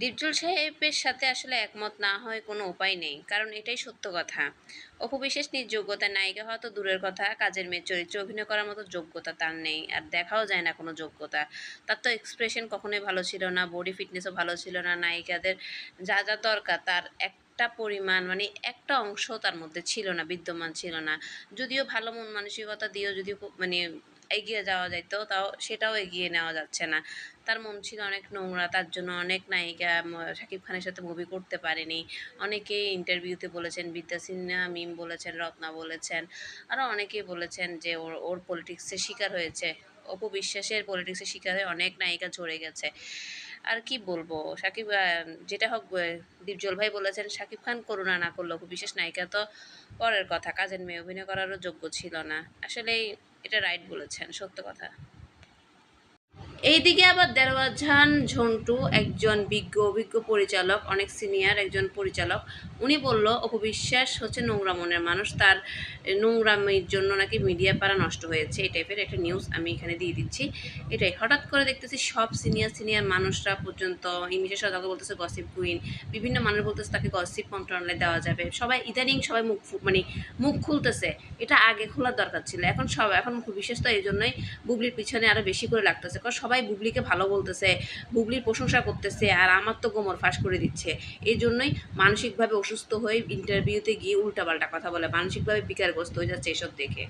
ডিপজল সাহেবের সাথে আসলে একমত না হয় কোনো উপায় নেই, কারণ এটাই সত্য কথা। অপু বিশ্বাস নিজ যোগ্যতা নায়িকা হওয়া তো দূরের কথা, কাজের মেয়ের চরিত্রে অভিনয় করার মতো যোগ্যতা তার নেই, আর দেখাও যায় না কোনো যোগ্যতা। তার তো এক্সপ্রেশন কখনোই ভালো ছিল না বডি ফিটনেসও ভালো ছিল না, নায়িকাদের যা যা দরকার তার এক একটা পরিমাণ মানে একটা অংশ তার মধ্যে ছিল না, বিদ্যমান ছিল না। যদিও ভালো মন মানসিকতা দিয়েও যদি মানে এগিয়ে যাওয়া যাইত তাও সেটাও এগিয়ে নেওয়া যাচ্ছে না। তার মন ছিল অনেক নোংরা, তার জন্য অনেক নায়িকা শাকিব খানের সাথে মুভি করতে পারেনি। অনেকেই ইন্টারভিউতে বলেছেন, বিদ্যা সিনহা, মিম বলেছেন, রত্না বলেছেন আরও অনেকেই বলেছেন যে ওর ওর পলিটিক্সের শিকার হয়েছে। অপবিশ্বাসের পলিটিক্সের শিকার হয়ে অনেক নায়িকা ঝরে গেছে। আর কি বলব? সাকিব যেটা হোক দীপজল ভাই বলেছেন, সাকিব খান করুণা না করল বিশেষ নায়িকা তো পরের কথা। কাজের মেয়ে, অভিনয় করারও যোগ্য ছিল না। আসলে এটা রাইট বলেছেন, সত্য কথা। এইদিকে আবার দেরওয়াজান ঝন্টু একজন বিজ্ঞ, অভিজ্ঞ পরিচালক, অনেক সিনিয়র একজন পরিচালক। উনি বলল অপবিশ্বাস হচ্ছে নোংরা মনের মানুষ। তার নোংরামির জন্য নাকি মিডিয়া পাড়া নষ্ট হয়েছে। এই টাইপের একটা নিউজ আমি এখানে দিয়ে দিচ্ছি। এটাই, হঠাৎ করে দেখতেছি সব সিনিয়র সিনিয়র মানুষরা পর্যন্ত ইংলিশে সদাকে বলতেছে গসিপ কুইন বিভিন্ন মানুষ বলতেছে তাকে গসিপ মন্ত্রণালয়ে দেওয়া যাবে। সবাই ইদানিং সবাই মুখ মানে মুখ খুলতেছে। এটা আগে খোলার দরকার ছিল। এখন সব, এখন বিশেষ তো এই জন্যই বুবলির পিছনে আরও বেশি করে লাগতেছে। কারণ সবাই বুবলিকে ভালো বলতেছে, বুবলির প্রশংসা করতেছে আর আমার তো গোমর ফাঁস করে দিচ্ছে। এই জন্যই মানসিকভাবে অসুস্থ হয়ে ইন্টারভিউতে গিয়ে উল্টাপাল্টা কথা বলে, মানসিকভাবে বিকারগ্রস্ত হয়ে যাচ্ছে এসব দেখে।